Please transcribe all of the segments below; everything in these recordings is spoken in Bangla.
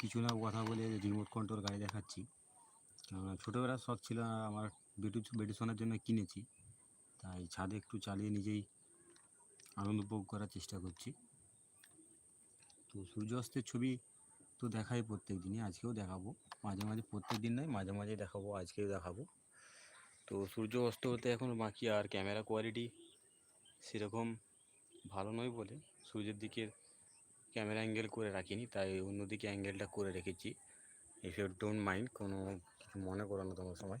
কিছু না কথা বলে রিমোট কন্ট্রোল গাড়ি দেখাচ্ছি। ছোটোবেলার শখ ছিল আমার বেটু বেটুসনের জন্য কিনেছি। তাই ছাদে একটু চালিয়ে নিজেই আনন্দ উপভোগ করার চেষ্টা করছি। তো সূর্যাস্তের ছবি তো দেখাই প্রত্যেক দিনই, আজকেও দেখাবো। মাঝে মাঝে প্রত্যেক দিন নয়, মাঝে মাঝে দেখাবো, আজকেও দেখাবো। তো সূর্য অস্ত হতে এখনও বাকি আর ক্যামেরা কোয়ালিটি সেরকম ভালো নয় বলে সূর্যের দিকে ক্যামেরা অ্যাঙ্গেল করে রাখিনি, তাই অন্যদিকে অ্যাঙ্গেলটা করে রেখেছি। ইফ ইউ ডোন্ট মাইন্ড কোনো কিছু মনে করো না তোমার সময়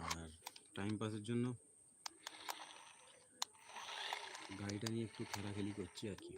আর টাইম পাসের জন্য গাড়িটা নিয়ে একটু খেলাখেলি করছি আর কি।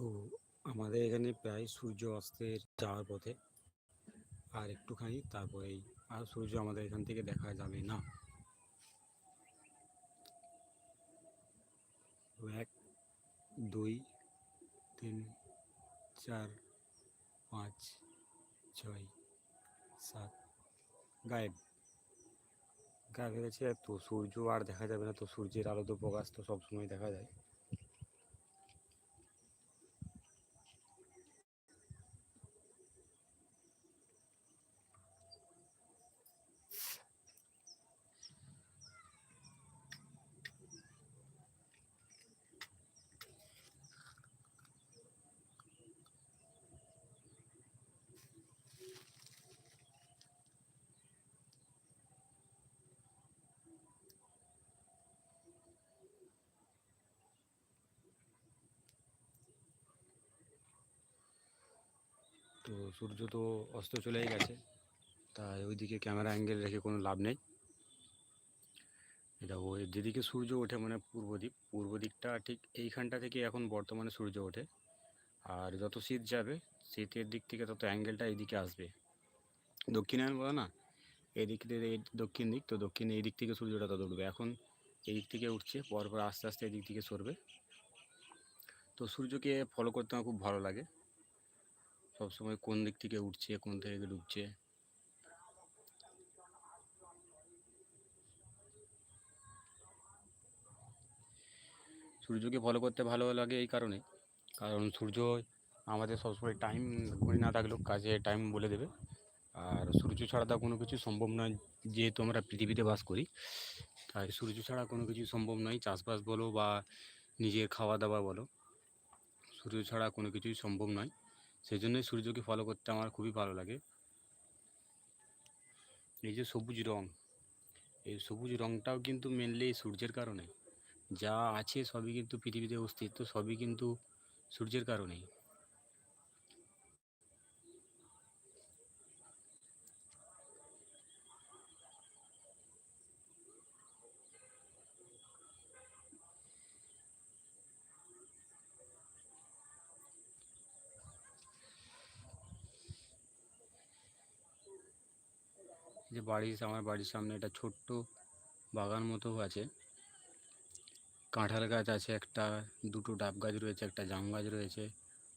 তো আমাদের এখানে প্রায় সূর্য অস্তের যাওয়ার পথে। আর একটুখানি তারপরেই আর সূর্য আমাদের এখান থেকে দেখা যাবে না। এক, দুই, তিন, চার, পাঁচ, ছয়, সাত, গায়েব। গায়েব হয়ে গেছে। তো সূর্য আর দেখা যাবে না। তো সূর্যের আলো তো প্রকাশ তো সবসময় দেখা যায় তো সূর্য তো অস্ত চলেই গেছে। তাই ওইদিকে ক্যামেরা অ্যাঙ্গেল রেখে কোনো লাভ নেই। এটা ওই যেদিকে সূর্য ওঠে মানে পূর্ব দিক। পূর্ব দিকটা ঠিক এইখানটা থেকে এখন বর্তমানে সূর্য ওঠে। আর যত শীত যাবে, শীতের দিক থেকে তত অ্যাঙ্গেলটা এইদিকে আসবে। দক্ষিণায়ন বলে না, এদিক থেকে দক্ষিণ দিক, তো দক্ষিণে এই দিক থেকে সূর্যটা তত উঠবে। এখন এই দিক থেকে উঠছে, পরপর আস্তে আস্তে এদিক থেকে সরবে। তো সূর্যকে ফলো করতে আমার খুব ভালো লাগে। সবসময় কোন দিক থেকে উঠছে, কোন থেকে ডুবছে? সূর্যকে ফলো করতে ভালো লাগে এই কারণে। কারণ সূর্য আমাদের সবসময় টাইম ঘড়ি না থাকলেও কাজে টাইম বলে দেবে। আর সূর্য ছাড়া তো কোনো কিছু সম্ভব নয়, যেহেতু আমরা পৃথিবীতে বাস করি। তাই সূর্য ছাড়া কোনো কিছু সম্ভব নয়, চাষবাস বলো বা নিজের খাওয়া দাওয়া বলো। সূর্য ছাড়া কোনো কিছুই সম্ভব নয়। সেই জন্যই সূর্যকে ফলো করতে আমার খুবই ভালো লাগে। এই যে সবুজ রং, এই সবুজ রংটাও কিন্তু মেনলি সূর্যের কারণে। যা আছে সবই কিন্তু পৃথিবীতে অস্তিত্ব, সবই কিন্তু সূর্যের কারণেই। যে বাড়ির আমার বাড়ির সামনে একটা ছোট্ট বাগান মতো আছে। কাঁঠাল গাছ আছে একটা, দুটো ডাব গাছ রয়েছে, একটা জাম গাছ রয়েছে,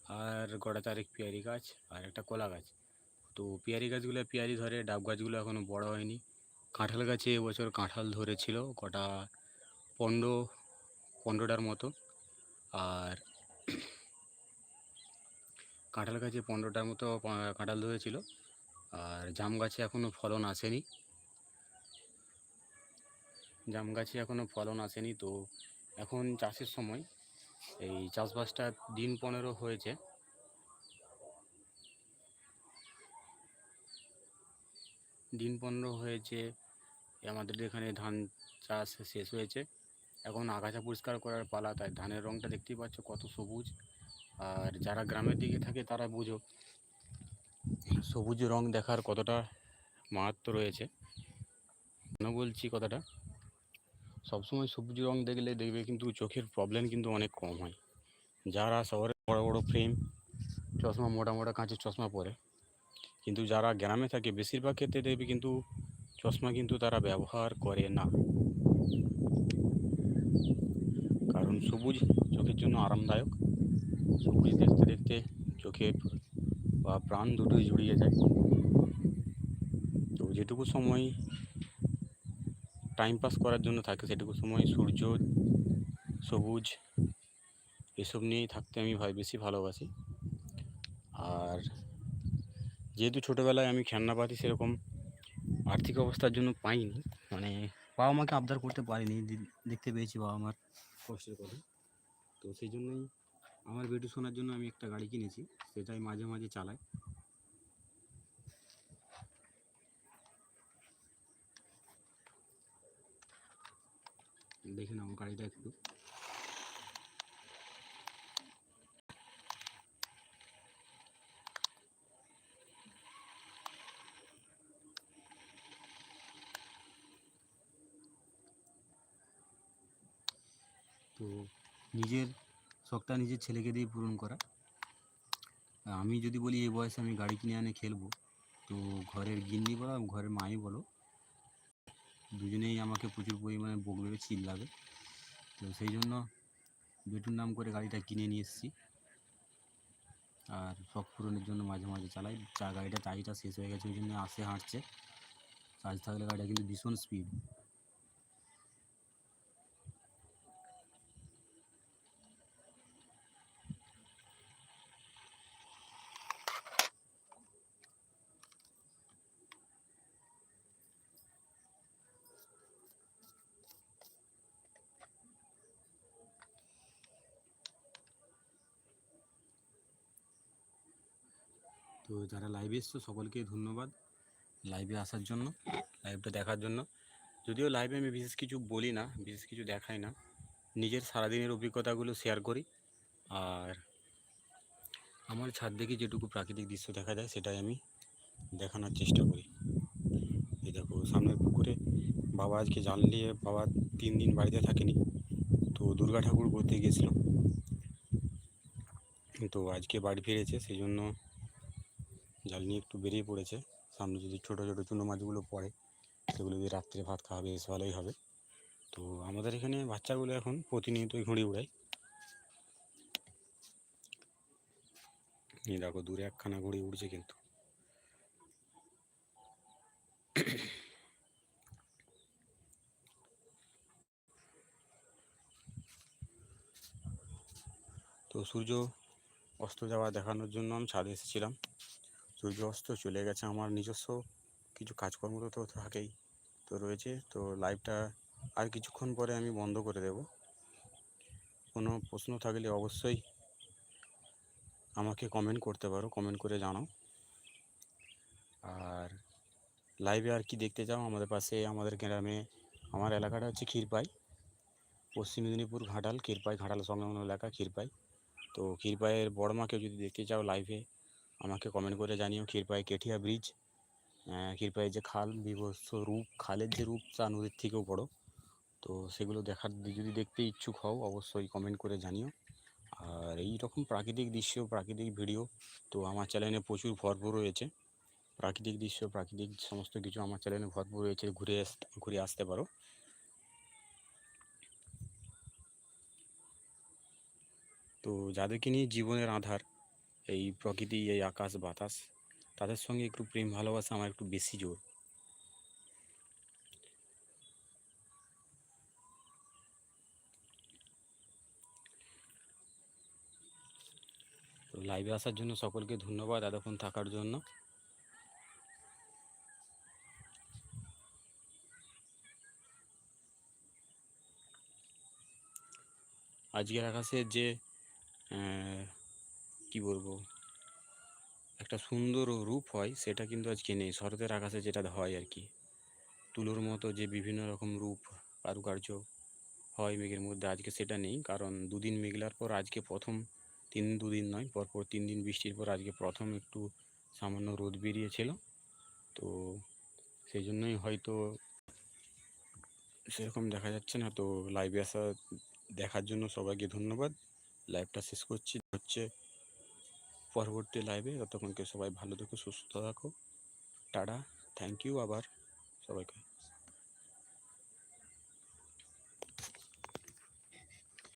আর গোটা চারেক পেয়ারি গাছ, আর একটা কলা গাছ। তো পেয়ারি গাছগুলো, পেয়ারি ধরে ডাব গাছগুলো এখনও বড় হয়নি। কাঁঠাল গাছে এবছর কাঁঠাল ধরেছিল কটা পনেরো, পনেরোটার মতো। আর কাঁঠাল গাছে পনেরোটার মতো কাঁঠাল ধরেছিল। আর জাম গাছে এখনও ফলন আসেনি। জাম গাছে এখনও ফলন আসেনি তো এখন চাষের সময়। এই চাষবাসটা দিন পনেরো হয়েছে। দিন পনেরো হয়েছে, আমাদের এখানে ধান চাষ শেষ হয়েছে। এখন আগাছা পরিষ্কার করার পালা, তাই ধানের রঙটা দেখতেই পাচ্ছ কত সবুজ। আর যারা গ্রামের দিকে থাকে তারা বুঝো সবুজ রং দেখার কতটা মাহাত্ম রয়েছে? কেন বলছি কথাটা? সবসময় সবুজ রং দেখলে দেখবে কিন্তু চোখের প্রবলেম কিন্তু অনেক কম হয়। যারা শহরে বড় বড় ফ্রেম চশমা, মোটা মোটা কাঁচের চশমা পরে, কিন্তু যারা গ্রামে থাকে, বেশিরভাগ ক্ষেত্রে দেখবে কিন্তু চশমা কিন্তু তারা ব্যবহার করে না। কারণ সবুজ চোখের জন্য আরামদায়ক। সবুজ দেখতে দেখতে চোখের বা প্রাণ দুটোই জুড়িয়ে যায়। তো যেটুকু সময় টাইম পাস করার জন্য থাকে, সেটুকু সময় সূর্য, সবুজ এসব নিয়েই থাকতে আমি ভাই বেশি ভালোবাসি। আর যেহেতু ছোটোবেলায় আমি খেলনাপাতি সেরকম আর্থিক অবস্থার জন্য পাইনি মানে বাবা মাকে আবদার করতে পারিনি দেখতে পেয়েছি বাবা মার কষ্টের কথা। তো সেই জন্যই আমার বেটু শোনার জন্য আমি একটা গাড়ি কিনেছি, সেটাই মাঝে মাঝে চালাই। দেখে নাও গাড়িটা একটু। তো নিজের শখটা নিজের ছেলেকে দিয়ে পূরণ করা। আমি যদি বলি এই বয়সে আমি গাড়ি কিনে আনে খেলব, তো ঘরের গিন্নি বলো, ঘরের মাই বলো, দুজনেই আমাকে প্রচুর পরিমাণে বকবে চিল্লাবে। তো সেই জন্য বেটুর নাম করে গাড়িটা কিনে নিয়ে এসেছি। আর শখ পূরণের জন্য মাঝে মাঝে চালাই। চা গাড়িটা চার্জটা শেষ হয়ে গেছে, ওই জন্য আসে হাঁটছে। চার্জ থাকলে গাড়িটা কিন্তু ভীষণ স্পিড যারা লাইভে এসছো, সকলকে ধন্যবাদ লাইভে আসার জন্য লাইভটা দেখার জন্য। যদিও লাইভে আমি বিশেষ কিছু বলি না, বিশেষ কিছু দেখাই না। নিজের সারাদিনের অভিজ্ঞতাগুলো শেয়ার করি। আর আমার ছাদ থেকে যেটুকু প্রাকৃতিক দৃশ্য দেখা যায়, সেটাই আমি দেখানোর চেষ্টা করি। এই দেখো, সামনের পুকুরে বাবা আজকে জাল নিয়ে, বাবা তিন দিন বাড়িতে থাকেনি, তো দুর্গা ঠাকুর করতে গিয়েছিল তো আজকে বাড়ি ফিরেছে সেই জন্য জাল নিয়ে একটু বেরিয়ে পড়েছে। সামনে যদি ছোটো ছোটো চুনো মাছগুলো পড়ে, সেগুলো দিয়ে রাত্রে ভাত খাওয়া বেশ ভালোই হবে। তো আমাদের এখানে বাচ্চাগুলো এখন প্রতিনিয়তই ঘুড়ি উড়ায়। এই দেখো, দূরে একখানা ঘুড়ি উড়ছে কিন্তু। তো সূর্য অস্ত যাওয়া দেখানোর জন্য আমি ছাদে এসেছিলাম। সূর্য অস্ত চলে গেছে আমার নিজস্ব কিছু কাজকর্ম তো থাকেই। তো রয়েছে, তো লাইভটা আর কিছুক্ষণ পরে আমি বন্ধ করে দেব। কোনো প্রশ্ন থাকলে অবশ্যই আমাকে কমেন্ট করতে পারো কমেন্ট করে জানাও। আর লাইভে আর কি দেখতে চাও? আমাদের পাশে, আমাদের গ্রামে, আমার এলাকাটা হচ্ছে ক্ষীরপাই। পশ্চিম মেদিনীপুর ঘাটাল, ক্ষীরপাই, ঘাটাল সংলগ্ন এলাকা ক্ষীরপাই। তো ক্ষীরপাইয়ের বড় মাকে যদি দেখতে চাও লাইভে আমাকে কমেন্ট করে জানিও ক্ষীরপাই কেঠিয়া ব্রিজ ক্ষীরপাইয়ের যে খাল বিভৎস রূপ, খালের যে রূপ, তা নদীর থেকেও বড়। তো সেগুলো দেখার যদি দেখতে ইচ্ছুক হও, অবশ্যই কমেন্ট করে জানিও। আর এই রকম প্রাকৃতিক দৃশ্য, প্রাকৃতিক ভিডিও তো আমার চ্যানেলে প্রচুর ভরপুর রয়েছে। প্রাকৃতিক দৃশ্য, প্রাকৃতিক সমস্ত কিছু আমার চ্যানেলে ভরপুর রয়েছে, ঘুরে ঘুরে আসতে পারো। তো যাদেরকে নিয়ে জীবনের আধার এই প্রকৃতি, এই আকাশ, বাতাস, তাদের সঙ্গে একটু প্রেম, ভালোবাসা আমার একটু বেশি জোর। লাইভে আসার জন্য সকলকে ধন্যবাদ এতক্ষণ থাকার জন্য। আজকের আকাশের যে কি বলব? একটা সুন্দর রূপ হয়, সেটা কিন্তু আজকে নেই। শরতের আকাশে যেটা হয় আর কি। তুলোর মতো যে বিভিন্ন রকম রূপ, কারুকার্য হয় মেঘের মধ্যে, আজকে সেটা নেই। কারণ দুদিন মেঘলার পর আজকে প্রথম তিন দুদিন নয়, পরপর তিন দিন বৃষ্টির পর আজকে প্রথম একটু সামান্য রোদ বেরিয়েছিল। তো সেই জন্যই হয়তো সেরকম দেখা যাচ্ছে না। তো লাইভে আসা দেখার জন্য সবাইকে ধন্যবাদ। লাইভটা শেষ করছি। হচ্ছে পরবর্তী লাইভে ততক্ষণকে সবাই ভালো থেকো সুস্থ থাকো। টাটা থ্যাংক ইউ আবার সবাইকে।